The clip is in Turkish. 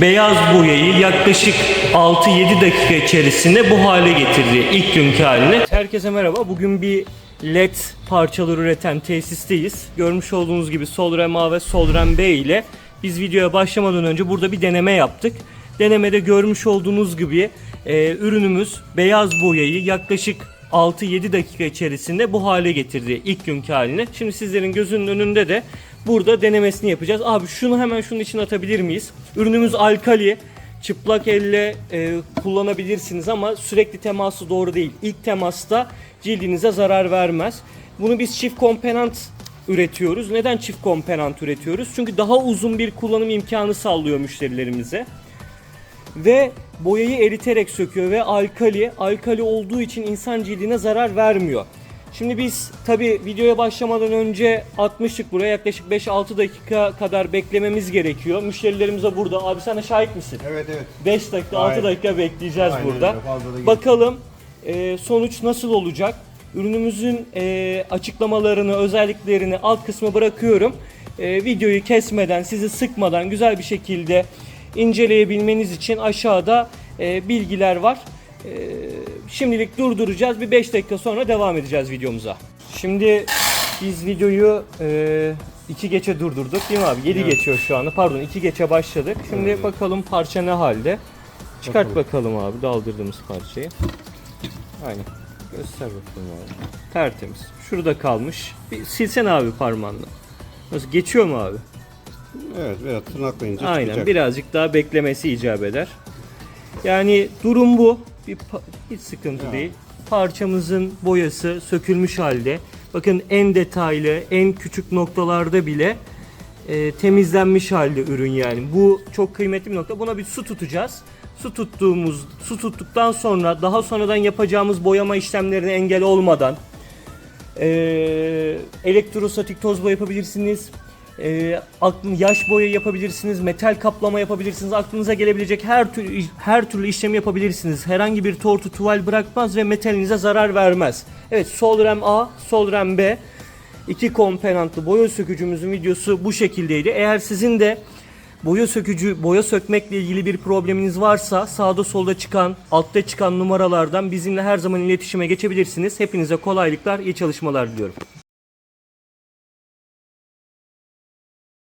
Beyaz boyayı yaklaşık 6-7 dakika içerisinde bu hale getirdi ilk günkü haline. Herkese merhaba. Bugün bir LED parçaları üreten tesisteyiz. Görmüş olduğunuz gibi Solrem A ve Solrem B ile biz videoya başlamadan önce burada bir deneme yaptık. Denemede görmüş olduğunuz gibi e, ürünümüz beyaz boyayı yaklaşık 6-7 dakika içerisinde bu hale getirdi ilk günkü haline. Şimdi sizlerin gözünün önünde de burada denemesini yapacağız. Abi şunu hemen şunun için atabilir miyiz? Ürünümüz alkali. Çıplak elle e, kullanabilirsiniz ama sürekli teması doğru değil. İlk temasta cildinize zarar vermez. Bunu biz çift komponent üretiyoruz. Neden çift komponent üretiyoruz? Çünkü daha uzun bir kullanım imkanı sağlıyor müşterilerimize ve boyayı eriterek söküyor ve alkali alkali olduğu için insan cildine zarar vermiyor. Şimdi biz tabi videoya başlamadan önce atmıştık buraya yaklaşık 5-6 dakika kadar beklememiz gerekiyor. Müşterilerimiz de burada. Abi sana şahit misin? Evet evet. 5 dakika 6 Aynen. dakika bekleyeceğiz Aynen burada. öyle, Bakalım e, sonuç nasıl olacak? Ürünümüzün e, açıklamalarını, özelliklerini alt kısma bırakıyorum. E, videoyu kesmeden, sizi sıkmadan güzel bir şekilde inceleyebilmeniz için aşağıda e, bilgiler var. E, şimdilik durduracağız. Bir 5 dakika sonra devam edeceğiz videomuza. Şimdi biz videoyu e, 2 geçe durdurduk değil mi abi? 7 Evet. geçiyor şu anda. Pardon 2 geçe başladık. Şimdi Evet. bakalım parça ne halde. Çıkart Bakalım. bakalım abi daldırdığımız parçayı. Aynen. Göster bakalım abi. Tertemiz. Şurada kalmış. Bir silsen abi parmağınla. Nasıl geçiyor mu abi? Evet biraz tırnaklayınca Aynen. çıkacak. Birazcık daha beklemesi icap eder. Yani durum bu. Bir hiç sıkıntı Ya. değil. Parçamızın boyası sökülmüş halde. Bakın en detaylı, en küçük noktalarda bile e, temizlenmiş halde ürün yani. Bu çok kıymetli bir nokta. Buna bir su tutacağız. Su tuttuğumuz, su tuttuktan sonra daha sonradan yapacağımız boyama işlemlerine engel olmadan e, elektrostatik toz boya yapabilirsiniz. E, aklın yaş boya yapabilirsiniz, metal kaplama yapabilirsiniz. Aklınıza gelebilecek her türlü her türlü işlemi yapabilirsiniz. Herhangi bir tortu tuval bırakmaz ve metalinize zarar vermez. Evet, Solrem A, Solrem B iki komponentli boya sökücümüzün videosu bu şekildeydi. Eğer sizin de boya sökücü, boya sökmekle ilgili bir probleminiz varsa sağda solda çıkan, altta çıkan numaralardan bizimle her zaman iletişime geçebilirsiniz. Hepinize kolaylıklar, iyi çalışmalar diliyorum.